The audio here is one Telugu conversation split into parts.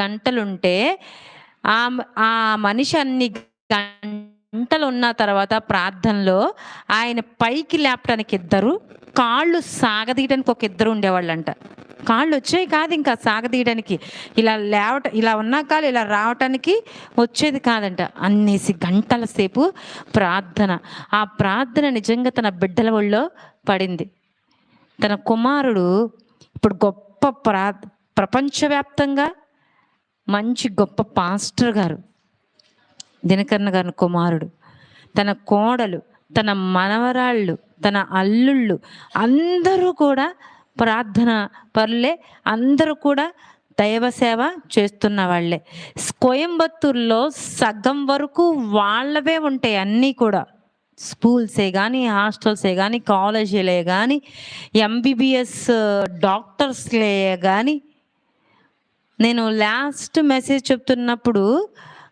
గంటలుంటే ఆ ఆ మనిషి అన్ని గంటలు ఉన్న తర్వాత ప్రార్థనలో ఆయన పైకి లేపటానికి ఇద్దరు కాళ్ళు సాగదీయడానికి ఒక ఇద్దరు ఉండేవాళ్ళంట. కాళ్ళు వచ్చేవి కాదు ఇంకా సాగదీయడానికి ఇలా లేవట ఇలా ఉన్న కాళ్ళు ఇలా రావటానికి వచ్చేది కాదంట. అన్నేసి గంటల సేపు ప్రార్థన. ఆ ప్రార్థన నిజంగా తన బిడ్డల ఒళ్ళో పడింది. తన కుమారుడు ఇప్పుడు గొప్ప ప్రా ప్రపంచవ్యాప్తంగా మంచి గొప్ప పాస్టర్ గారు దినకర్ణ గారి కుమారుడు. తన కోడలు తన మనవరాళ్ళు తన అల్లుళ్ళు అందరూ కూడా ప్రార్థన పరులే అందరూ కూడా దైవ సేవ చేస్తున్న వాళ్ళే. కోయంబత్తూరులో సగం వరకు వాళ్ళవే ఉంటాయి అన్నీ కూడా. స్కూల్సే కానీ హాస్టల్సే కానీ కాలేజీలే కానీ ఎంబీబీఎస్ డాక్టర్స్లే కానీ నేను లాస్ట్ మెసేజ్ చెప్తున్నప్పుడు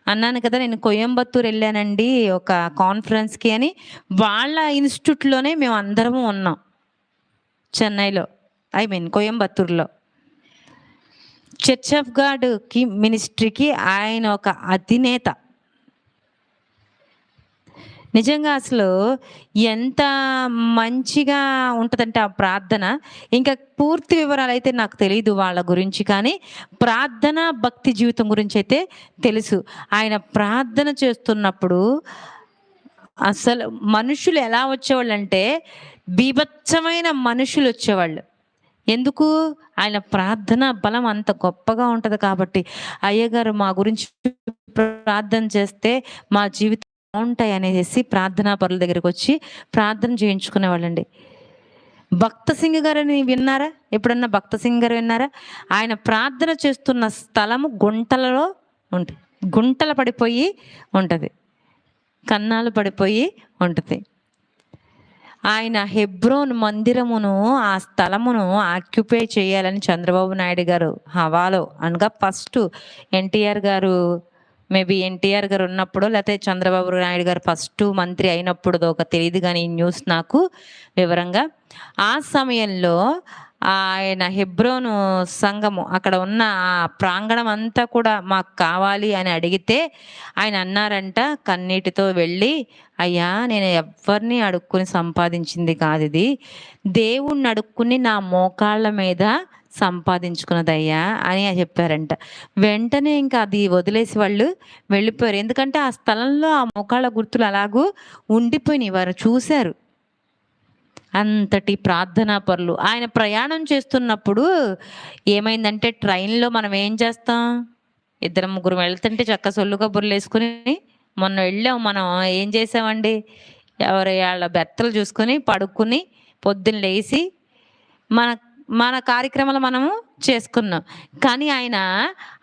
అన్నాను కదా నేను కోయంబత్తూరు వెళ్ళానండి ఒక కాన్ఫరెన్స్కి అని. వాళ్ళ ఇన్స్టిట్యూట్లోనే మేము అందరము ఉన్నాం చెన్నైలో ఐ మీన్ కోయంబత్తూరులో. చర్చ్ ఆఫ్ గాడ్కి మినిస్ట్రీకి ఆయన ఒక అధినేత. నిజంగా అసలు ఎంత మంచిగా ఉంటుందంటే ఆ ప్రార్థన. ఇంకా పూర్తి వివరాలు అయితే నాకు తెలియదు వాళ్ళ గురించి కానీ ప్రార్థన భక్తి జీవితం గురించి అయితే తెలుసు. ఆయన ప్రార్థన చేస్తున్నప్పుడు అసలు మనుషులు ఎలా వచ్చేవాళ్ళు అంటే బీభత్సమైన మనుషులు వచ్చేవాళ్ళు. ఎందుకు? ఆయన ప్రార్థన బలం అంత గొప్పగా ఉంటుంది కాబట్టి. అయ్యగారు మా గురించి ప్రార్థన చేస్తే మా జీవితం బాగుంటాయి అనేసి ప్రార్థనా పరుల దగ్గరికి వచ్చి ప్రార్థన చేయించుకునే వాళ్ళండి భక్త సింగ్ గారని విన్నారా? ఎప్పుడన్నా భక్త సింగ్ గారు విన్నారా? ఆయన ప్రార్థన చేస్తున్న స్థలము గుంటలలో ఉంటుంది గుంటలు పడిపోయి ఉంటుంది. కన్నాలు పడిపోయి ఉంటుంది. ఆయన హెబ్రోన్ మందిరమును ఆ స్థలమును ఆక్యుపై చేయాలని చంద్రబాబు నాయుడు గారు హవాలో అనగా ఫస్ట్ ఎన్టీఆర్ గారు మేబీ ఎన్టీఆర్ గారు ఉన్నప్పుడు లేకపోతే చంద్రబాబు నాయుడు గారు ఫస్ట్ మంత్రి అయినప్పుడు ఒక తెలియదు కానీ ఈ న్యూస్ నాకు వివరంగా. ఆ సమయంలో ఆయన హెబ్రోను సంఘము అక్కడ ఉన్న ఆ ప్రాంగణం అంతా కూడా మాకు కావాలి అని అడిగితే ఆయన అన్నారంట కన్నీటితో వెళ్ళి అయ్యా నేను ఎవరిని అడుక్కుని సంపాదించింది కాదు ఇది. దేవుణ్ణి అడుక్కుని నా మోకాళ్ళ మీద సంపాదించుకున్నదయ్యా అని చెప్పారంట. వెంటనే ఇంకా అది వదిలేసి వాళ్ళు వెళ్ళిపోయారు. ఎందుకంటే ఆ స్థలంలో ఆ ముఖాల గుర్తులు అలాగూ ఉండిపోయినాయి. వారు చూశారు. అంతటి ప్రార్థనా పరులు. ఆయన ప్రయాణం చేస్తున్నప్పుడు ఏమైందంటే ట్రైన్లో మనం ఏం చేస్తాం? ఇద్దరు ముగ్గురు వెళ్తుంటే చక్క సొల్లు కబుర్లు వేసుకుని మొన్న వెళ్ళాం మనం. ఏం చేసామండి? ఎవరి వాళ్ళ బెత్తలు చూసుకొని పడుకుని పొద్దున్న లేచి మన మన కార్యక్రమాలు మనము చేసుకున్నాం. కానీ ఆయన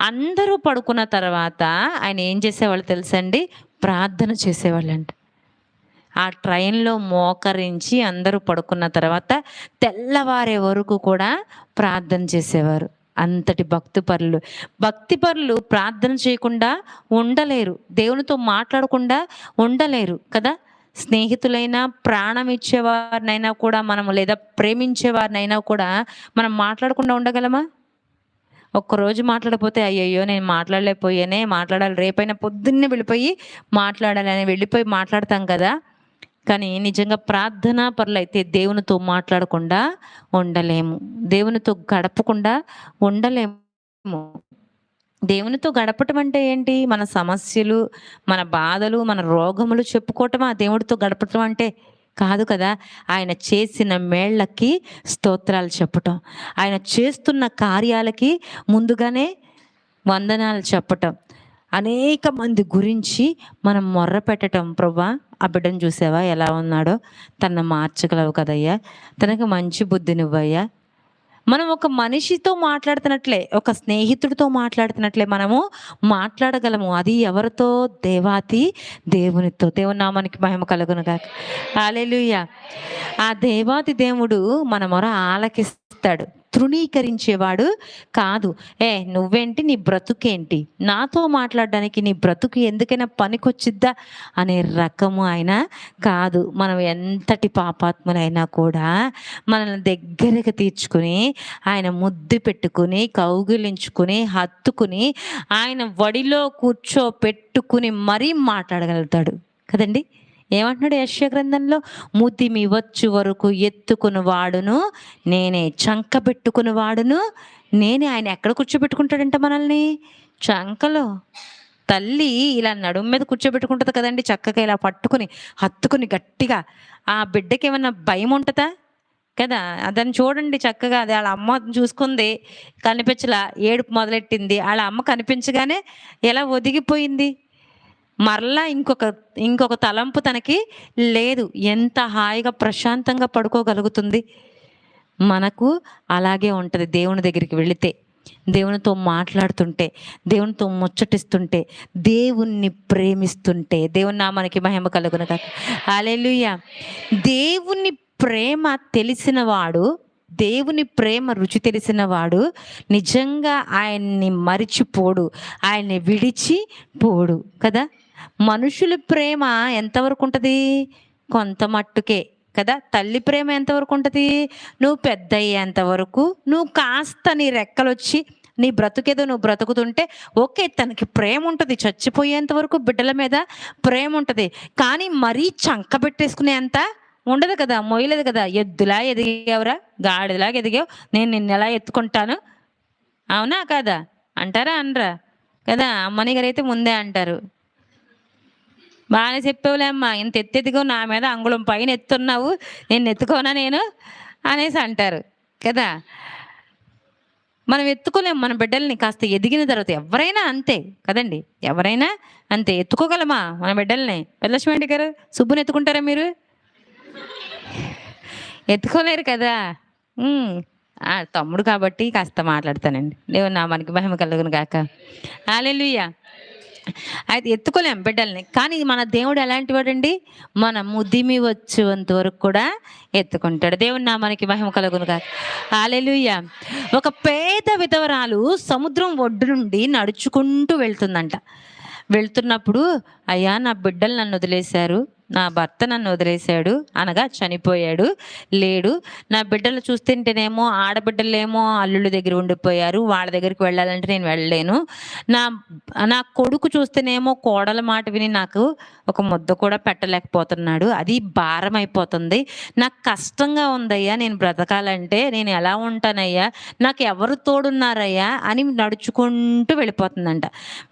అందరూ పడుకున్న తర్వాత ఆయన ఏం చేసేవాళ్ళు తెలుసండి? ప్రార్థన చేసేవాళ్ళండి ఆ ట్రైన్లో మోకరించి అందరూ పడుకున్న తర్వాత తెల్లవారే వరకు కూడా ప్రార్థన చేసేవారు. అంతటి భక్తి పరులు భక్తి పరులు ప్రార్థన చేయకుండా ఉండలేరు. దేవునితో మాట్లాడకుండా ఉండలేరు కదా? స్నేహితులైనా ప్రాణం ఇచ్చేవారినైనా కూడా మనము లేదా ప్రేమించేవారినైనా కూడా మనం మాట్లాడకుండా ఉండగలమా? ఒక్కరోజు మాట్లాడపోతే అయ్యయ్యో నేను మాట్లాడలేకపోయానే మాట్లాడాలి. రేపైనా పొద్దున్నే వెళ్ళిపోయి మాట్లాడాలని వెళ్ళిపోయి మాట్లాడతాం కదా. కానీ నిజంగా ప్రార్థనా పరులైతే దేవునితో మాట్లాడకుండా ఉండలేము. దేవునితో గడపకుండా ఉండలేము. దేవునితో గడపటం అంటే ఏంటి? మన సమస్యలు మన బాధలు మన రోగములు చెప్పుకోవటమా? దేవుడితో గడపటం అంటే కాదు కదా? ఆయన చేసిన మేళ్ళకి స్తోత్రాలు చెప్పటం. ఆయన చేస్తున్న కార్యాలకి ముందుగానే వందనాలు చెప్పటం. అనేక మంది గురించి మనం మొర్ర పెట్టడం ప్రభా ఆ బిడ్డను చూసావా? ఎలా ఉన్నాడో? తన మార్చగలవు కదయ్యా. తనకు మంచి బుద్ధినివ్వయ్యా. మనం ఒక మనిషితో మాట్లాడుతున్నట్లే ఒక స్నేహితుడితో మాట్లాడుతున్నట్లే మనము మాట్లాడగలము. అది ఎవరితో? దేవాతి దేవునితో. దేవుని నామానికి మహిమ కలుగును కాక హాలెలూయా ఆ దేవాతి దేవుడు మన మొర ఆలకిస్తాడు. తృణీకరించేవాడు కాదు. ఏ నువ్వేంటి? నీ బ్రతుకేంటి? నాతో మాట్లాడడానికి నీ బ్రతుకు ఎందుకైనా పనికొచ్చిద్దా? అనే రకము ఆయన కాదు. మనం ఎంతటి పాపాత్ములైనా కూడా మనల్ని దగ్గరకు తీర్చుకుని ఆయన ముద్దు పెట్టుకుని కౌగిలించుకుని హత్తుకుని ఆయన వడిలో కూర్చోపెట్టుకుని మరీ మాట్లాడగలుగుతాడు. కదండి? ఏమంటున్నాడు యశ్య గ్రంథంలో? ముదిమి వచ్చు వరకు ఎత్తుకుని వాడును నేనే చంక పెట్టుకుని వాడును నేనే ఆయన ఎక్కడ కూర్చోబెట్టుకుంటాడంట మనల్ని? చంకలో. తల్లి ఇలా నడుము మీద కూర్చోబెట్టుకుంటుంది కదండి చక్కగా ఇలా పట్టుకుని హత్తుకుని గట్టిగా. ఆ బిడ్డకి ఏమన్నా భయం ఉంటుందా? కదా దాన్ని చూడండి చక్కగా అది వాళ్ళ అమ్మ చూసుకుంది కనిపించలా ఏడుపు మొదలెట్టింది. వాళ్ళ అమ్మ కనిపించగానే ఎలా ఒదిగిపోయింది? మరలా ఇంకొక ఇంకొక తలంపు తనకి లేదు. ఎంత హాయిగా ప్రశాంతంగా పడుకోగలుగుతుంది? మనకు అలాగే ఉంటుంది. దేవుని దగ్గరికి వెళితే దేవునితో మాట్లాడుతుంటే దేవునితో ముచ్చటిస్తుంటే దేవుణ్ణి ప్రేమిస్తుంటే దేవుని నామానికి మహిమ కలుగును కాక హల్లెలూయా. దేవుని ప్రేమ తెలిసిన వాడు దేవుని ప్రేమ రుచి తెలిసిన వాడు నిజంగా ఆయన్ని మరిచిపోడు ఆయన్ని విడిచి పోడు కదా? మనుషుల ప్రేమ ఎంతవరకు ఉంటుంది? కొంత మట్టుకే కదా? తల్లి ప్రేమ ఎంతవరకు ఉంటుంది? నువ్వు పెద్ద అయ్యేంత వరకు నువ్వు కాస్త నీ రెక్కలొచ్చి నీ బ్రతుకేదో నువ్వు బ్రతుకుతుంటే ఓకే తనకి ప్రేమ ఉంటుంది చచ్చిపోయేంత వరకు బిడ్డల మీద ప్రేమ ఉంటుంది. కానీ మరీ చంక పెట్టేసుకునేంత ఉండదు కదా మొయ్యలేదు కదా. ఎద్దులా ఎదిగావురా? గాడిలాగా ఎదిగావు. నేను నిన్ను ఎలా ఎత్తుకుంటాను? అవునా కాదా? అంటారా అనరా? కదా అమ్మని గారు అయితే ముందే అంటారు. బాగానే చెప్పేవులేమ్మా ఇంత ఎత్తెత్తుకో నా మీద అంగుళం పైన ఎత్తున్నావు. నేను ఎత్తుకోనా నేను? అనేసి అంటారు. కదా? మనం ఎత్తుకోలేము మన బిడ్డల్ని కాస్త ఎదిగిన తర్వాత ఎవరైనా అంతే. కదండి? ఎవరైనా అంతే. ఎత్తుకోగలమా మన బిడ్డల్ని? పెద్దలక్ష్మి గారు సుబ్బుని ఎత్తుకుంటారా మీరు? ఎత్తుకోలేరు కదా? తమ్ముడు కాబట్టి కాస్త మాట్లాడతానండి. నేను నా మనకి మహిమ కలుగును కాక హాలెలూయా అయితే ఎత్తుకోలేం బిడ్డల్ని. కానీ మన దేవుడు ఎలాంటి వాడండి మన ముదిమి వచ్చేంత వరకు కూడా ఎత్తుకుంటాడు. దేవుడిని మనకి మహిమ కలుగును కాదు హాలెలూయా ఒక పేద విధవరాలు సముద్రం ఒడ్డు నుండి నడుచుకుంటూ వెళ్తుందంట. వెళ్తున్నప్పుడు అయ్యా నా బిడ్డలు నన్ను వదిలేశారు. నా భర్త నన్ను వదిలేశాడు అనగా చనిపోయాడు లేడు. నా బిడ్డలు చూస్తుంటేనేమో ఆడబిడ్డలేమో అల్లుళ్ళ దగ్గర ఉండిపోయారు వాళ్ళ దగ్గరికి వెళ్ళాలంటే నేను వెళ్ళలేను. నా నా కొడుకు చూస్తేనేమో కోడల మాట విని నాకు ఒక ముద్ద కూడా పెట్టలేకపోతున్నాడు. అది భారం అయిపోతుంది. నాకు కష్టంగా ఉందయ్యా నేను బ్రతకాలంటే నేను ఎలా ఉంటానయ్యా నాకు ఎవరు తోడున్నారయ్యా అని నడుచుకుంటూ వెళ్ళిపోతుందంట.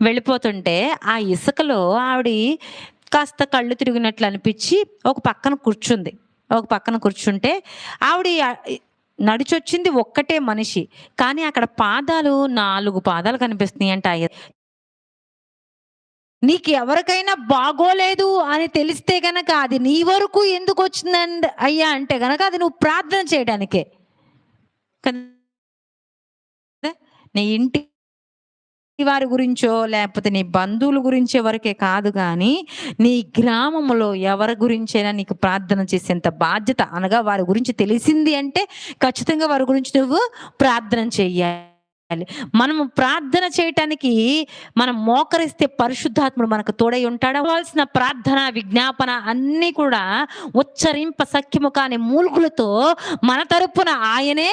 వెళ్ళిపోతుంటే ఆ ఇసుకలో ఆవిడ కాస్త కళ్ళు తిరిగినట్లు అనిపించి ఒక పక్కన కూర్చుంది. ఒక పక్కన కూర్చుంటే ఆవిడ నడిచొచ్చింది ఒక్కటే మనిషి. కానీ అక్కడ పాదాలు నాలుగు పాదాలు కనిపిస్తున్నాయి అంట ఆ నీకు ఎవరికైనా బాగోలేదు అని తెలిస్తే గనక అది నీ వరకు ఎందుకు వచ్చిందండి అయ్యా అంటే గనక అది నువ్వు ప్రార్థన చేయడానికే. నీ ఇంటి వారి గురించో లేకపోతే నీ బంధువుల గురించే వరకే కాదు కానీ నీ గ్రామంలో ఎవరి గురించైనా నీకు ప్రార్థన చేసేంత బాధ్యత అనగా వారి గురించి తెలిసింది అంటే ఖచ్చితంగా వారి గురించి నువ్వు ప్రార్థన చెయ్యాలి. మనము ప్రార్థన చేయటానికి మనం మోకరిస్తే పరిశుద్ధాత్ముడు మనకు తోడై ఉంటాడు? కావాల్సిన ప్రార్థన విజ్ఞాపన అన్నీ కూడా ఉచ్చరింప సఖ్యము కాని మూల్కులతో మన తరపున ఆయనే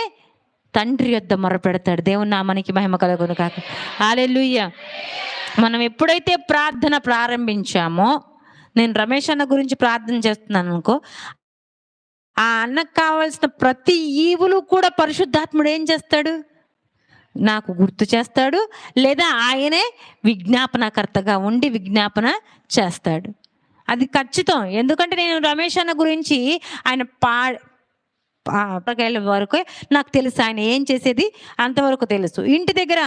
తండ్రి యొద్ద మొరపెడతాడు. దేవుని నామానికి మహిమ కలుగును కాక హాలెలూయ మనం ఎప్పుడైతే ప్రార్థన ప్రారంభించామో నేను రమేష్ అన్న గురించి ప్రార్థన చేస్తున్నాను అనుకో ఆ అన్నకు కావాల్సిన ప్రతి ఈవులు కూడా పరిశుద్ధాత్ముడు ఏం చేస్తాడు? నాకు గుర్తు చేస్తాడు లేదా ఆయనే విజ్ఞాపనకర్తగా ఉండి విజ్ఞాపన చేస్తాడు. అది ఖచ్చితం. ఎందుకంటే నేను రమేష్ అన్న గురించి ఆయన పా పాపకెళ్ళే వరకు నాకు తెలుసు ఆయన ఏం చేసేది అంతవరకు తెలుసు. ఇంటి దగ్గర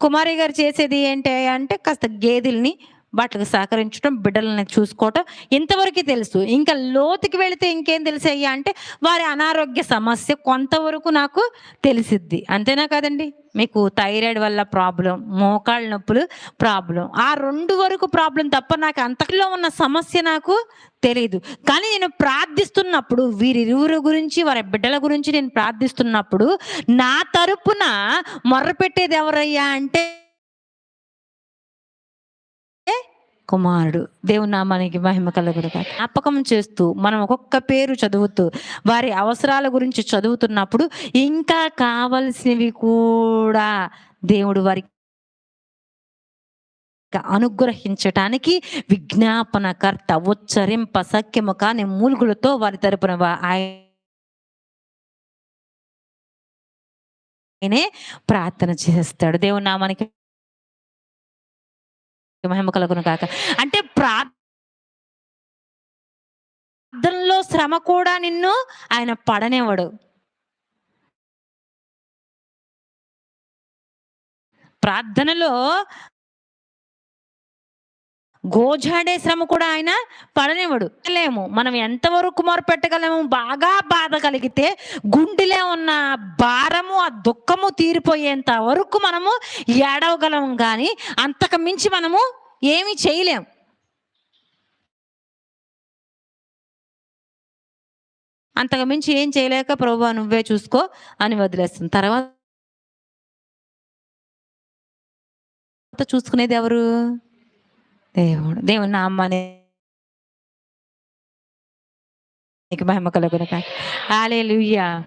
కుమారి గారు చేసేది ఏంటి అంటే కాస్త గేదెల్ని వాటికి సహకరించడం బిడ్డలని చూసుకోవటం ఇంతవరకు తెలుసు. ఇంకా లోతుకి వెళితే ఇంకేం తెలిసాయ్యా అంటే వారి అనారోగ్య సమస్య కొంతవరకు నాకు తెలిసిద్ది. అంతేనా కదండి? మీకు థైరాయిడ్ వల్ల ప్రాబ్లం మోకాళ్ళ నొప్పులు ప్రాబ్లం ఆ రెండు వరకు ప్రాబ్లం తప్ప నాకు అంతలో ఉన్న సమస్య నాకు తెలియదు కానీ నేను ప్రార్థిస్తున్నప్పుడు వీరిరువురు గురించి వారి బిడ్డల గురించి నేను ప్రార్థిస్తున్నప్పుడు నా తరపున మొర్రపెట్టేది ఎవరయ్యా అంటే కుమారుడు దేవుని నామానికి మహిమ కలుగును గాక. జ్ఞాపకం చేస్తూ మనం ఒక్కొక్క పేరు చదువుతూ వారి అవసరాల గురించి చదువుతున్నప్పుడు ఇంకా కావలసినవి కూడా దేవుడు వారికి అనుగ్రహించటానికి విజ్ఞాపనకర్త ఉచ్చరింప సఖ్యము కాని మూలుగులతో వారి తరపున ఆయనే ప్రార్థన చేస్తాడు దేవుని నామానికి మహిమ కలుగును కాక అంటే ప్రార్థనలో శ్రమ కూడా నిన్ను ఆయన పడనేవాడు ప్రార్థనలో గోజాడే శ్రమ కూడా ఆయన పడనివ్వడు. లేము మనం ఎంతవరకు మొరపెట్టగలము బాగా బాధ కలిగితే గుండెలో ఉన్న భారము ఆ దుఃఖము తీరిపోయేంత వరకు మనము ఏడవగలము కానీ అంతకు మించి మనము ఏమి చేయలేము. అంతకు మించి ఏం చేయలేక ప్రభు నువ్వే చూసుకో అని వదిలేస్తుంది. తర్వాత చూసుకునేది ఎవరు? దేవుడు దేవుని నామాన్ని నీకు మహిమ కలుగును ఆలే లుయ్యా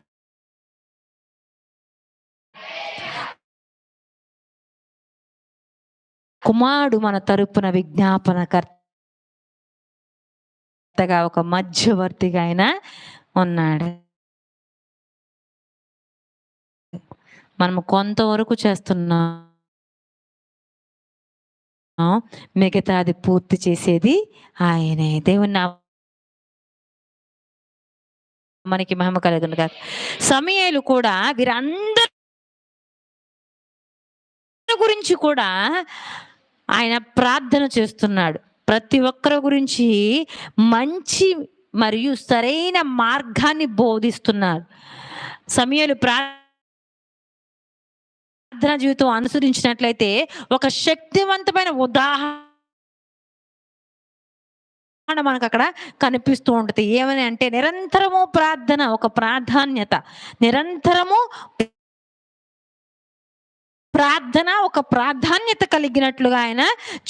కుమారుడు మన తరపున విజ్ఞాపన కర్తగా ఒక మధ్యవర్తిగా ఆయన ఉన్నాడు. మనము కొంతవరకు చేస్తున్నాం. మిగతాది పూర్తి చేసేది ఆయనే. దేవుని నా మనకి మహిమ కలుగును కాక సమయాలు కూడా వీరందరి గురించి కూడా ఆయన ప్రార్థన చేస్తున్నాడు. ప్రతి ఒక్కరి గురించి మంచి మరియు సరైన మార్గాన్ని బోధిస్తున్నారు సమయాలు ప్రార్థన జీవితం అనుసరించినట్లయితే ఒక శక్తివంతమైన ఉదాహరణ మనకు అక్కడ కనిపిస్తూ ఉంటుంది. ఏమని అంటే నిరంతరము ప్రార్థన ఒక ప్రాధాన్యత. నిరంతరము ప్రార్థన ఒక ప్రాధాన్యత కలిగినట్లుగా ఆయన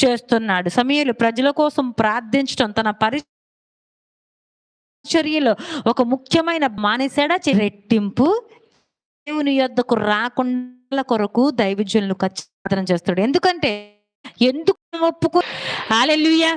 చేస్తున్నాడు. సమయంలో ప్రజల కోసం ప్రార్థించడం తన పరిచర్యలో ఒక ముఖ్యమైన మానేశాడా? రెట్టింపు దేవుని యొద్దకు రాకుండా కొరకు దైవజనులు ఖచ్చితం చేస్తాడు. ఎందుకంటే ఎందుకు ఒప్పుకో హాలెలూయా